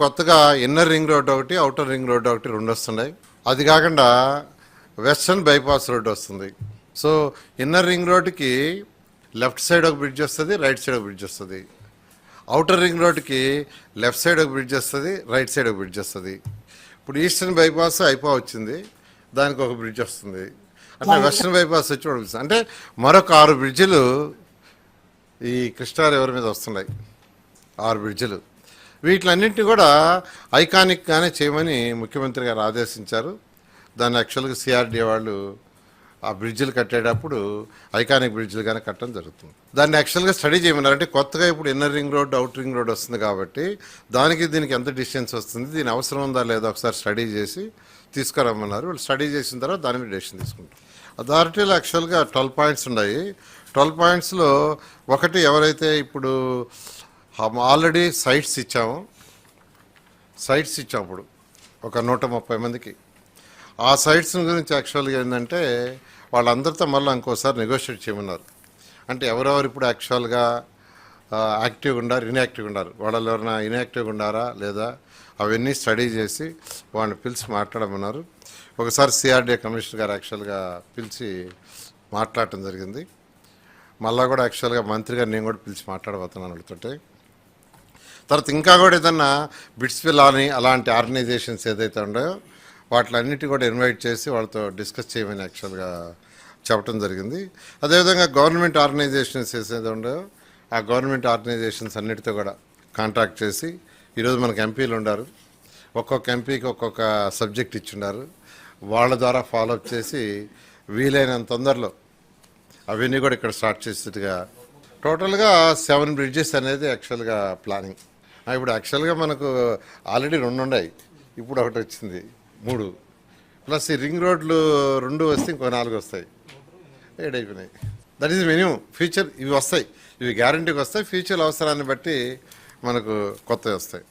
కొత్తగా inner ring road ఒకటి outer ring road ఒకటి రెండు వస్తున్నాయి. అది కాకుండా వెస్ట్రన్ బైపాస్ రోడ్ వస్తుంది. సో ఇన్నర్ రింగ్ రోడ్కి లెఫ్ట్ సైడ్ ఒక బ్రిడ్జ్ వస్తుంది రైట్ సైడ్ ఒక బ్రిడ్జ్ వస్తుంది. అవుటర్ రింగ్ రోడ్కి లెఫ్ట్ సైడ్ ఒక బ్రిడ్జ్ వస్తుంది రైట్ సైడ్ ఒక బ్రిడ్జ్ వస్తుంది. ఇప్పుడు ఈస్టర్న్ బైపాస్ అయిపో వచ్చింది దానికి ఒక బ్రిడ్జ్ వస్తుంది. అంటే వెస్ట్రన్ బైపాస్ వచ్చి వస్తుంది. అంటే మరొక ఆరు బ్రిడ్జిలు ఈ కృష్ణా రివర్ మీద వస్తున్నాయి? ఆరు బ్రిడ్జిలు. వీటిలన్నింటినీ కూడా ఐకానిక్గానే చేయమని ముఖ్యమంత్రి గారు ఆదేశించారు. దాన్ని యాక్చువల్గా సిఆర్డీఏ వాళ్ళు ఆ బ్రిడ్జిలు కట్టేటప్పుడు ఐకానిక్ బ్రిడ్జిలుగానే కట్టడం జరుగుతుంది. దాన్ని యాక్చువల్గా స్టడీ చేయమన్నారు. అంటే కొత్తగా ఇప్పుడు inner ring road out ring road వస్తుంది కాబట్టి దానికి దీనికి ఎంత డిస్టెన్స్ వస్తుంది దీని అవసరం ఉందా లేదా ఒకసారి స్టడీ చేసి తీసుకురమ్మన్నారు. వాళ్ళు స్టడీ చేసిన తర్వాత దాని మీద డెసిషన్ తీసుకుంటాం అథారిటీలో యాక్చువల్గా ట్వెల్వ్ పాయింట్స్ ఉన్నాయి. ట్వెల్వ్ పాయింట్స్లో ఒకటి ఎవరైతే ఇప్పుడు ఆల్రెడీ సైట్స్ ఇచ్చాము. సైట్స్ ఇచ్చాం ఇప్పుడు ఒక నూట ముప్పై మందికి. ఆ సైట్స్ గురించి యాక్చువల్గా ఏంటంటే వాళ్ళందరితో మళ్ళీ ఇంకోసారి నెగోషియేట్ చేయమన్నారు. అంటే ఎవరెవరు ఇప్పుడు యాక్చువల్గా యాక్టివ్గా ఉండారు ఇన్యాక్టివ్గా ఉండారు వాళ్ళు ఎవరైనా ఇన్యాక్టివ్గా ఉండారా లేదా? అవన్నీ స్టడీ చేసి వాళ్ళని పిలిచి మాట్లాడమన్నారు. ఒకసారి సిఆర్డీఏ కమిషనర్ గారు యాక్చువల్గా పిలిచి మాట్లాడటం జరిగింది. మళ్ళీ కూడా యాక్చువల్గా మంత్రి గారు నేను కూడా పిలిచి మాట్లాడబోతున్నాను వాళ్ళతో తర్వాత ఇంకా కూడా ఏదన్నా బిట్స్ అని అలాంటి ఆర్గనైజేషన్స్ ఏదైతే ఉన్నాయో వాటిలన్నిటి కూడా ఇన్వైట్ చేసి వాళ్ళతో డిస్కస్ చేయమని యాక్చువల్గా చెప్పడం జరిగింది. అదేవిధంగా గవర్నమెంట్ ఆర్గనైజేషన్స్ ఏదైతే ఉన్నాయో ఆ గవర్నమెంట్ ఆర్గనైజేషన్స్ అన్నిటితో కూడా కాంటాక్ట్ చేసి ఈరోజు మనకు ఎంపీలు ఉన్నారు. ఒక్కొక్క ఎంపీకి ఒక్కొక్క సబ్జెక్ట్ ఇచ్చున్నారు వాళ్ళ ద్వారా ఫాలోఅప్ చేసి వీలైనంత తొందరలో అవన్నీ కూడా ఇక్కడ స్టార్ట్ చేసేట్టుగా టోటల్గా సెవెన్ బ్రిడ్జెస్ అనేది యాక్చువల్గా ప్లానింగ్ ఇప్పుడు యాక్చువల్గా మనకు ఆల్రెడీ రెండు ఉన్నాయి ఇప్పుడు ఒకటి వచ్చింది. మూడు. ప్లస్ ఈ రింగ్ రోడ్లు రెండు వస్తే ఇంకో నాలుగు వస్తాయి. ఏడైపోయినాయి దట్ ఈస్ మినిమం ఫ్యూచర్ ఇవి వస్తాయి. ఇవి గ్యారంటీకి వస్తాయి. ఫ్యూచర్ అవసరాన్ని బట్టి మనకు కొత్తవి వస్తాయి.